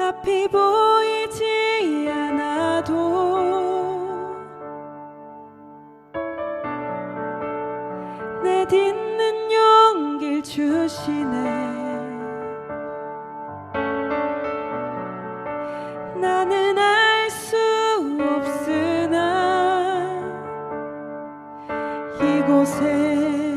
앞이 보이지 않아도 내 딛는 용기를 주시네. 나는 알 수 없으나 이곳에